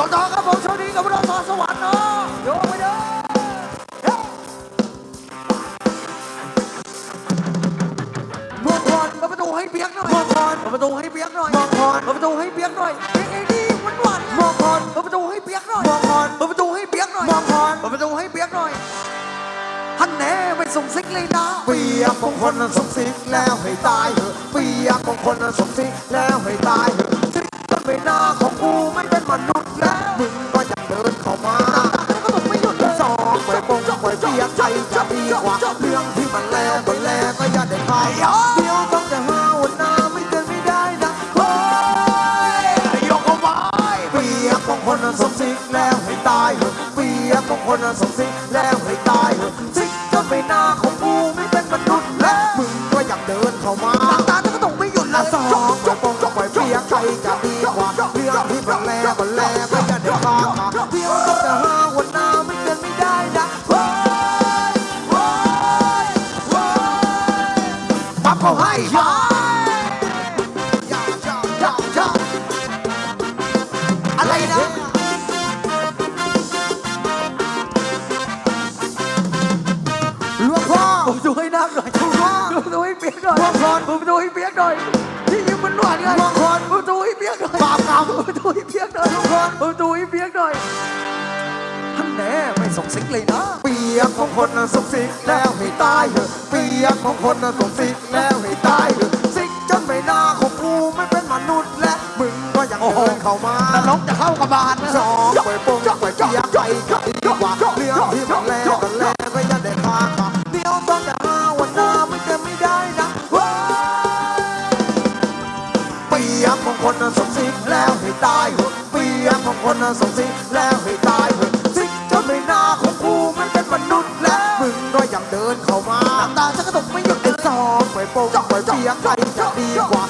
สจครับผมโชคดีกับเราสสวรรค์เนาะโยกไปเด้อมองพรเปิดประตูให้เปียกหน่อยมองพรเปิดประตูให้เปียกหน่อยมองพรเปิดประตูให้เปียกหน่อยเอ้ยเอ้นี่หวานหวานมองพรเปิดประตูให้เปียกหน่อยมองพรเปิดประตูให้เปียกหน่อยมองพรเปิดประตูให้เปียกหน่อยฮันแน่ไม่ส่งซิกเลยนะเปียกของคนนั้นสมสิกแล้วให้ตายเถอะเปียกของคนนั้นสมสิกแล้วให้ตายเถ จะดีกว่าเรื่องที่มันแล้วมันแลก็อย่าได้พายเดี๋ยวต้องจะหาวันหน้าไม่เกินไม่ได้นะเฮ้ยยกเอาไว้เปียกของคนนั้นสมสิกแล้วให้ตายเถอะเปียกของคนนั้นสมสิกแล้วให้ตายเถอะสิต้นใบหน้าของกูไม่เป็นมนุษย์แล้วมึงก็อยังเดินเข้ามาตาแล้วก็ต้องไม่หยุดละยสองจบจบจบไปเพียงใครจะดีกว่าเรื่องที่มันแล้วมันแล้วไม่จะเดือดร้อนเพียงต้องจะหาวันหน้าาให้ยาวยาวยาวยาวอะไรนะหลวงพ่อผมดูให้น้ำหน่อยผมดูให้เปียกหน่อยมองพรผมดูให้เปียกหน่อยที่ยิ้มมันหวานไงมองพรผมดูให้เปียกหน่อยบาปกรรมผมดูให้เปียกหน่อยผมดูให้เปียกหน่อยท่านแน่ไม่ส่งสิงเลยนะเปียกของคนนั้นสมสิกแล้วให้ตายเถอะเปียกของคนนั้นสมสิก เข้ากระบาลนะสองไปปงไปเปียกไปกันดีกว่าเรื่องที่มันแล้วกันแล้วก็อย่าได้พามาเดี๋ยวต้องจะหาวันหน้าไม่เกินไม่ได้นะว้ยเปียกของคนนั้นสมสิกแล้วให้ตายเถอะเปียกของคนนั้นสมสิกแล้วให้ตายเถอะสิกจนใบหน้าของกูมันเป็นมนุษย์และมึงก็ยังเดินเข้ามาตาฉันก็ต้องไม่หยุดไอ้สองไปปงไปเปียกไปจะดีกว่า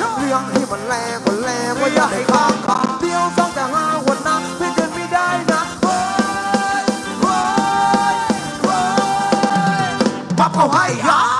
ภวัยยา